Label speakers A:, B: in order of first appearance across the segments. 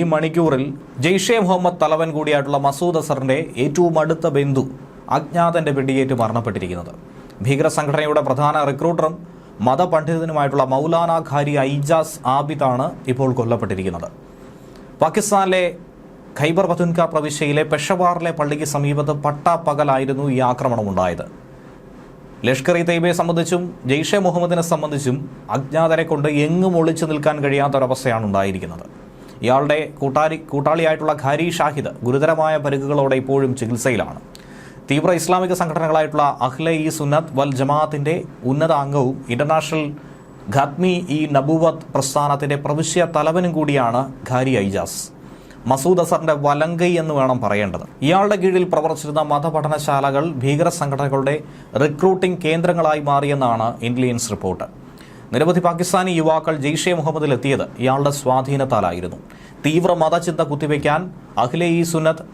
A: ഈ മണിക്കൂറിൽ ജെയ്ഷെ മുഹമ്മദ് തലവൻ കൂടിയായിട്ടുള്ള മസൂദ് അസറിന്റെ ഏറ്റവും അടുത്ത ബന്ധു അജ്ഞാതന്റെ വെടിയേറ്റ് മരണപ്പെട്ടിരിക്കുന്നത്. ഭീകര സംഘടനയുടെ പ്രധാന റിക്രൂട്ടറും മതപണ്ഡിതനുമായിട്ടുള്ള മൗലാന ഖാരി ഐജാസ് ആബിദാണ് ഇപ്പോൾ കൊല്ലപ്പെട്ടിരിക്കുന്നത്. പാകിസ്ഥാനിലെ ഖൈബർ പതുൻക പ്രവിശ്യയിലെ പെഷവാറിലെ പള്ളിക്ക് സമീപത്ത് പട്ടാപ്പകലായിരുന്നു ഈ ആക്രമണം ഉണ്ടായത് ലഷ്കർ ഇ തൈബയെ സംബന്ധിച്ചും ജെയ്ഷെ മുഹമ്മദിനെ സംബന്ധിച്ചും അജ്ഞാതരെ കൊണ്ട് എങ്ങും ഒളിച്ചു നിൽക്കാൻ കഴിയാത്തൊരവസ്ഥയാണ് ഉണ്ടായിരിക്കുന്നത്. ഇയാളുടെ കൂട്ടാരി കൂട്ടാളിയായിട്ടുള്ള ഖാരി ഷാഹിദ് ഗുരുതരമായ പരിക്കുകളോടെ ഇപ്പോഴും ചികിത്സയിലാണ്. തീവ്ര ഇസ്ലാമിക സംഘടനകളായിട്ടുള്ള അഹ്ലെ ഇ സുന്നത് വൽ ജമാഅത്തിന്റെ ഉന്നത അംഗവും ഇന്റർനാഷണൽ ഖത്മി ഇ നബുവത്ത് പ്രസ്ഥാനത്തിന്റെ പ്രവിശ്യ തലവനും കൂടിയാണ് ഖാരി ഐജാസ്. മസൂദ് അസറിന്റെ വലങ്കൈ എന്ന് വേണം പറയേണ്ടത്. ഇയാളുടെ കീഴിൽ പ്രവർത്തിച്ചിരുന്ന മതപഠനശാലകൾ ഭീകര സംഘടനകളുടെ റിക്രൂട്ടിംഗ് കേന്ദ്രങ്ങളായി മാറിയെന്നാണ് ഇന്റലിജൻസ് റിപ്പോർട്ട്. നിരവധി പാകിസ്ഥാനി യുവാക്കൾ ജെയ്ഷെ മുഹമ്മദിൽ എത്തിയത് ഇയാളുടെ സ്വാധീനത്താലായിരുന്നു. തീവ്ര മതചിന്ത കുത്തിവെക്കാൻ അഖിലെ ഇ സുന്നത്ത്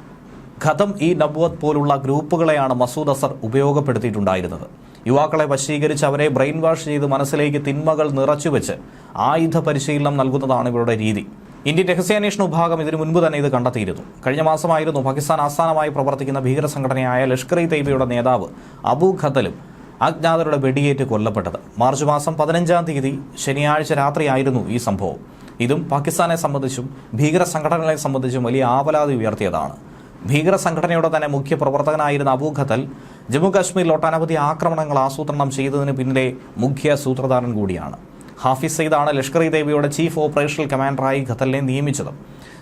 A: ഖതം ഇ നബ്വത് പോലുള്ള ഗ്രൂപ്പുകളെയാണ് മസൂദ് അസർ ഉപയോഗപ്പെടുത്തിയിട്ടുണ്ടായിരുന്നത്. യുവാക്കളെ വശീകരിച്ച് അവരെ ബ്രെയിൻ വാഷ് ചെയ്ത് മനസ്സിലേക്ക് തിന്മകൾ നിറച്ചുവെച്ച് ആയുധ പരിശീലനം നൽകുന്നതാണ് ഇവരുടെ രീതി. ഇന്ത്യൻ രഹസ്യാന്വേഷണ വിഭാഗം ഇതിനു മുൻപ് തന്നെ ഇത് കണ്ടെത്തിയിരുന്നു. കഴിഞ്ഞ മാസമായിരുന്നു പാകിസ്ഥാൻ ആസ്ഥാനമായി പ്രവർത്തിക്കുന്ന ഭീകര സംഘടനയായ ലഷ്കർ ഇ തൈബയുടെ നേതാവ് അബു ഖത്തലും അജ്ഞാതരുടെ വെടിയേറ്റ് കൊല്ലപ്പെട്ടത്. മാർച്ച് മാസം പതിനഞ്ചാം തീയതി ശനിയാഴ്ച രാത്രിയായിരുന്നു ഈ സംഭവം. ഇതും പാകിസ്ഥാനെ സംബന്ധിച്ചും ഭീകര സംഘടനകളെ സംബന്ധിച്ചും വലിയ ആവലാതി ഉയർത്തിയതാണ്. ഭീകര സംഘടനയുടെ തന്നെ മുഖ്യ പ്രവർത്തകനായിരുന്ന അബൂ ഖത്തൽ ജമ്മു കാശ്മീരിൽ ഒട്ടനവധി ആക്രമണങ്ങൾ ആസൂത്രണം ചെയ്തതിന് പിന്നിലെ മുഖ്യ സൂത്രധാരൻ കൂടിയാണ്. ഹാഫിസ് സയ്യിദാണ് ലഷ്കർ ഇ ദേവിയുടെ ചീഫ് ഓപ്പറേഷണൽ കമാൻഡറായി ഖത്തലിനെ നിയമിച്ചത്.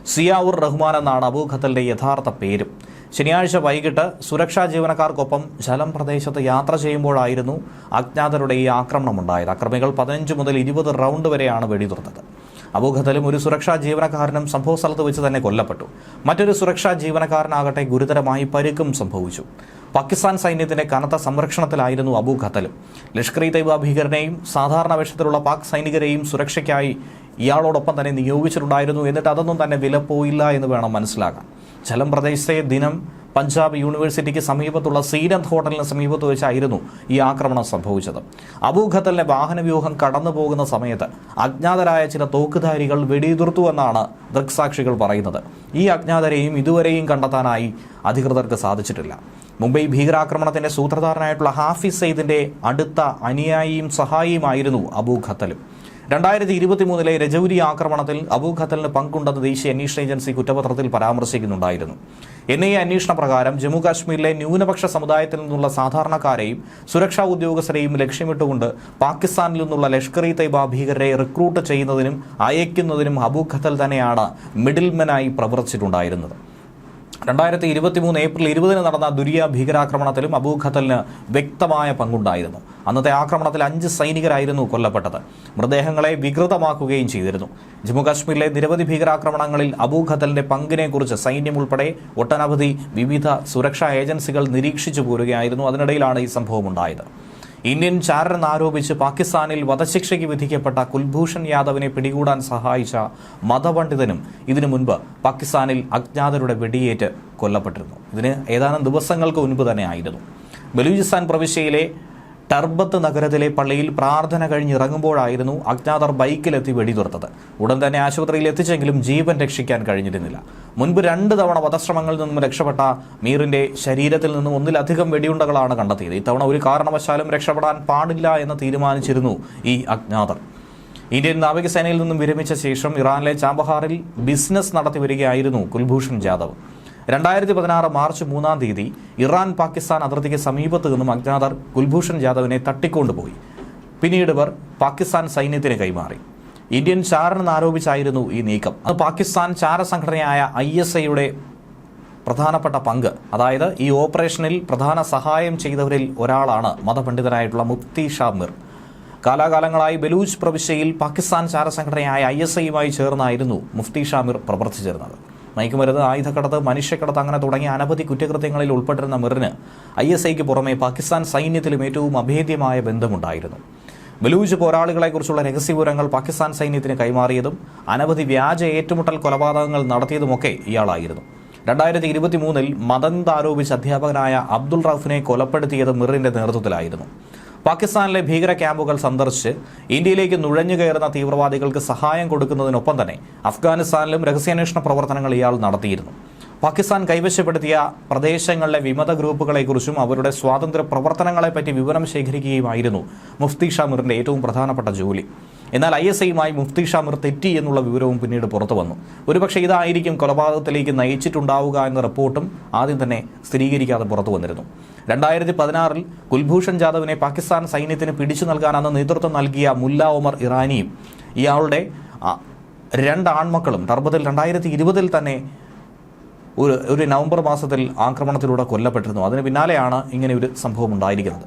A: സിയാവുർ റഹ്മാൻ എന്നാണ് അബൂ ഖത്തലിന്റെ യഥാർത്ഥ പേരും. ശനിയാഴ്ച വൈകിട്ട് സുരക്ഷാ ജീവനക്കാർക്കൊപ്പം ജലം പ്രദേശത്ത് യാത്ര ചെയ്യുമ്പോഴായിരുന്നു അജ്ഞാതരുടെ ഈ ആക്രമണം ഉണ്ടായത് അക്രമികൾ പതിനഞ്ച് മുതൽ ഇരുപത് റൗണ്ട് വരെയാണ് വെടിതുറന്നത് അബൂഖത്തലും ഒരു സുരക്ഷാ ജീവനക്കാരനും സംഭവ സ്ഥലത്ത് വെച്ച് തന്നെ കൊല്ലപ്പെട്ടു. മറ്റൊരു സുരക്ഷാ ജീവനക്കാരനാകട്ടെ ഗുരുതരമായി പരിക്കും സംഭവിച്ചു. പാകിസ്ഥാൻ സൈന്യത്തിന്റെ കനത്ത സംരക്ഷണത്തിലായിരുന്നു അബൂ ഖത്തലും ലഷ്കർ ഇ തൈബ ഭീകരനെയും സാധാരണ വേഷത്തിലുള്ള പാക് സൈനികരെയും സുരക്ഷയ്ക്കായി ഇയാളോടൊപ്പം തന്നെ നിയോഗിച്ചിട്ടുണ്ടായിരുന്നു. എന്നിട്ട് അതൊന്നും തന്നെ വിലപ്പോയില്ല എന്ന് വേണം മനസ്സിലാക്കാൻ. ജലം പ്രദേശത്തെ ദിനം പഞ്ചാബ് യൂണിവേഴ്സിറ്റിക്ക് സമീപത്തുള്ള സീരന്ത് ഹോട്ടലിന് സമീപത്ത് വെച്ചായിരുന്നു ഈ ആക്രമണം സംഭവിച്ചത്. അബൂഖത്തലിന്റെ വാഹനവ്യൂഹം കടന്നു പോകുന്ന സമയത്ത് അജ്ഞാതരായ ചില തോക്കുധാരികൾ വെടിയുതിർത്തു എന്നാണ് ദൃക്സാക്ഷികൾ പറയുന്നത്. ഈ അജ്ഞാതരെയും ഇതുവരെയും കണ്ടെത്താനായി അധികൃതർക്ക് സാധിച്ചിട്ടില്ല. മുംബൈ ഭീകരാക്രമണത്തിന്റെ സൂത്രധാരനായിട്ടുള്ള ഹാഫിസ് സെയ്ദിന്റെ അടുത്ത അനുയായിയും സഹായിയുമായിരുന്നു അബൂ ഖത്തലും രണ്ടായിരത്തി ഇരുപത്തി മൂന്നിലെ രജൌരി ആക്രമണത്തിൽ അബൂ ഖത്തലിന് പങ്കുണ്ടെന്ന് ദേശീയ അന്വേഷണ ഏജൻസി കുറ്റപത്രത്തിൽ പരാമർശിക്കുന്നുണ്ടായിരുന്നു. എൻ ഐ അന്വേഷണ പ്രകാരം ജമ്മു കാശ്മീരിലെ ന്യൂനപക്ഷ സമുദായത്തിൽ നിന്നുള്ള സാധാരണക്കാരെയും സുരക്ഷാ ഉദ്യോഗസ്ഥരെയും ലക്ഷ്യമിട്ടുകൊണ്ട് പാകിസ്ഥാനിൽ നിന്നുള്ള ലഷ്കർ ഇ തൈബ ഭീകരരെ റിക്രൂട്ട് ചെയ്യുന്നതിനും അയക്കുന്നതിനും അബൂ ഖത്തൽ തന്നെയാണ് മിഡിൽമെനായി പ്രവർത്തിച്ചിട്ടുണ്ടായിരുന്നത്. രണ്ടായിരത്തി ഇരുപത്തി മൂന്ന് ഏപ്രിൽ ഇരുപതിന് നടന്ന ദുരിയ ഭീകരാക്രമണത്തിലും അബൂ ഖത്തലിന് വ്യക്തമായ പങ്കുണ്ടായിരുന്നു. അന്നത്തെ ആക്രമണത്തിൽ അഞ്ച് സൈനികരായിരുന്നു കൊല്ലപ്പെട്ടത്. മൃതദേഹങ്ങളെ വികൃതമാക്കുകയും ചെയ്തിരുന്നു. ജമ്മുകാശ്മീരിലെ നിരവധി ഭീകരാക്രമണങ്ങളിൽ അബൂ ഖത്തലിന്റെ പങ്കിനെക്കുറിച്ച് സൈന്യം ഉൾപ്പെടെ ഒട്ടനവധി വിവിധ സുരക്ഷാ ഏജൻസികൾ നിരീക്ഷിച്ചു പോരുകയായിരുന്നു. അതിനിടയിലാണ് ഈ സംഭവം ഉണ്ടായത് ഇന്ത്യൻ ചാരനെന്നാരോപിച്ച് പാകിസ്ഥാനിൽ വധശിക്ഷയ്ക്ക് വിധിക്കപ്പെട്ട കുൽഭൂഷൺ യാദവിനെ പിടികൂടാൻ സഹായിച്ച മതപണ്ഡിതനും ഇതിനു മുൻപ് പാകിസ്ഥാനിൽ അജ്ഞാതരുടെ വെടിയേറ്റ് കൊല്ലപ്പെട്ടിരുന്നു. ഇതിന് ഏതാനും ദിവസങ്ങൾക്ക് മുൻപ് തന്നെയായിരുന്നു ബലൂചിസ്ഥാൻ പ്രവിശ്യയിലെ ടർബത്ത് നഗരത്തിലെ പള്ളിയിൽ പ്രാർത്ഥന കഴിഞ്ഞിറങ്ങുമ്പോഴായിരുന്നു അജ്ഞാതർ ബൈക്കിലെത്തി വെടിതുർത്തത് ഉടൻ തന്നെ ആശുപത്രിയിൽ എത്തിച്ചെങ്കിലും ജീവൻ രക്ഷിക്കാൻ കഴിഞ്ഞിരുന്നില്ല. മുൻപ് രണ്ട് തവണ വധശ്രമങ്ങളിൽ നിന്നും രക്ഷപ്പെട്ട മീറിന്റെ ശരീരത്തിൽ നിന്നും ഒന്നിലധികം വെടിയുണ്ടകളാണ് കണ്ടെത്തിയത്. ഇത്തവണ ഒരു കാരണവശാലും രക്ഷപ്പെടാൻ പാടില്ല എന്ന് തീരുമാനിച്ചിരുന്നു ഈ അജ്ഞാതർ. ഇന്ത്യൻ നാവികസേനയിൽ നിന്നും വിരമിച്ച ശേഷം ഇറാനിലെ ചാബഹാറിൽ ബിസിനസ് നടത്തി വരികയായിരുന്നു കുൽഭൂഷൺ ജാദവ്. രണ്ടായിരത്തി പതിനാറ് മാർച്ച് മൂന്നാം തീയതി ഇറാൻ പാകിസ്ഥാൻ അതിർത്തിക്ക് സമീപത്ത് നിന്നും അജ്ഞാതർ കുൽഭൂഷൺ ജാദവിനെ തട്ടിക്കൊണ്ടുപോയി. പിന്നീട് ഇവർ പാകിസ്ഥാൻ സൈന്യത്തിന് കൈമാറി. ഇന്ത്യൻ ചാരനെന്നാരോപിച്ചായിരുന്നു ഈ നീക്കം. അത് പാകിസ്ഥാൻ ചാര സംഘടനയായ ഐ എസ് ഐയുടെ പ്രധാനപ്പെട്ട പങ്ക്. അതായത് ഈ ഓപ്പറേഷനിൽ പ്രധാന സഹായം ചെയ്തവരിൽ ഒരാളാണ് മതപണ്ഡിതനായിട്ടുള്ള മുഫ്തി ഷാ മിർ കാലാകാലങ്ങളായി ബലൂച്ച് പ്രവിശ്യയിൽ പാകിസ്ഥാൻ ചാരസംഘടനയായ ഐ എസ് ഐയുമായി ചേർന്നായിരുന്നു മുഫ്തി ഷാമിർ പ്രവർത്തിച്ചിരുന്നത്. മയക്കുമരുന്ന് ആയുധക്കടത്ത് മനുഷ്യക്കടത്ത് അങ്ങനെ തുടങ്ങിയ അനവധി കുറ്റകൃത്യങ്ങളിൽ ഉൾപ്പെട്ടിരുന്ന മിറിന് ഐ എസ് ഐക്ക് പുറമെ പാകിസ്ഥാൻ സൈന്യത്തിലും ഏറ്റവും അഭേദ്യമായ ബന്ധമുണ്ടായിരുന്നു. ബലൂച്ച് പോരാളികളെക്കുറിച്ചുള്ള രഹസ്യവിവരങ്ങൾ പാകിസ്ഥാൻ സൈന്യത്തിന് കൈമാറിയതും അനവധി വ്യാജ ഏറ്റുമുട്ടൽ കൊലപാതകങ്ങൾ നടത്തിയതുമൊക്കെ ഇയാളായിരുന്നു. രണ്ടായിരത്തി ഇരുപത്തി മൂന്നിൽ മതന്താരോപിച്ച് അധ്യാപകനായ അബ്ദുൾ റൌഫിനെ കൊലപ്പെടുത്തിയത് മിറിന്റെ നേതൃത്വത്തിലായിരുന്നു. പാകിസ്ഥാനിലെ ഭീകര ക്യാമ്പുകൾ സന്ദർശിച്ച് ഇന്ത്യയിലേക്ക് നുഴഞ്ഞു കയറുന്ന തീവ്രവാദികൾക്ക് സഹായം കൊടുക്കുന്നതിനൊപ്പം തന്നെ അഫ്ഗാനിസ്ഥാനിലും രഹസ്യാന്വേഷണ പ്രവർത്തനങ്ങൾ ഇയാൾ നടത്തിയിരുന്നു. പാകിസ്ഥാൻ കൈവശപ്പെടുത്തിയ പ്രദേശങ്ങളിലെ വിമത ഗ്രൂപ്പുകളെക്കുറിച്ചും അവരുടെ സ്വാതന്ത്ര്യ പ്രവർത്തനങ്ങളെപ്പറ്റി വിവരം ശേഖരിക്കുകയുമായിരുന്നു മുഫ്തി ഷാമിറിന്റെ ഏറ്റവും പ്രധാനപ്പെട്ട ജോലി. എന്നാൽ ഐ എസ് ഐയുമായി മുഫ്തി ഷാമിർ തെറ്റി എന്നുള്ള വിവരവും പിന്നീട് പുറത്തു വന്നു. ഒരുപക്ഷെ ഇതായിരിക്കും കൊലപാതകത്തിലേക്ക് നയിച്ചിട്ടുണ്ടാവുക എന്ന റിപ്പോർട്ടും ആദ്യം തന്നെ സ്ഥിരീകരിക്കാതെ പുറത്തു വന്നിരുന്നു. രണ്ടായിരത്തി പതിനാറിൽ കുൽഭൂഷൺ ജാദവിനെ പാകിസ്ഥാൻ സൈന്യത്തിന് പിടിച്ചു നൽകാൻ അന്ന് നേതൃത്വം നൽകിയ മുല്ല ഉമർ ഇറാനിയും ഇയാളുടെ രണ്ടാൺമക്കളും ടർബത്തിൽ രണ്ടായിരത്തി ഇരുപതിൽ തന്നെ ഒരു ഒരു നവംബർ മാസത്തിൽ ആക്രമണത്തിലൂടെ കൊല്ലപ്പെട്ടിരുന്നു. അതിന് പിന്നാലെയാണ് ഇങ്ങനെ ഒരു സംഭവം ഉണ്ടായിരിക്കുന്നത്.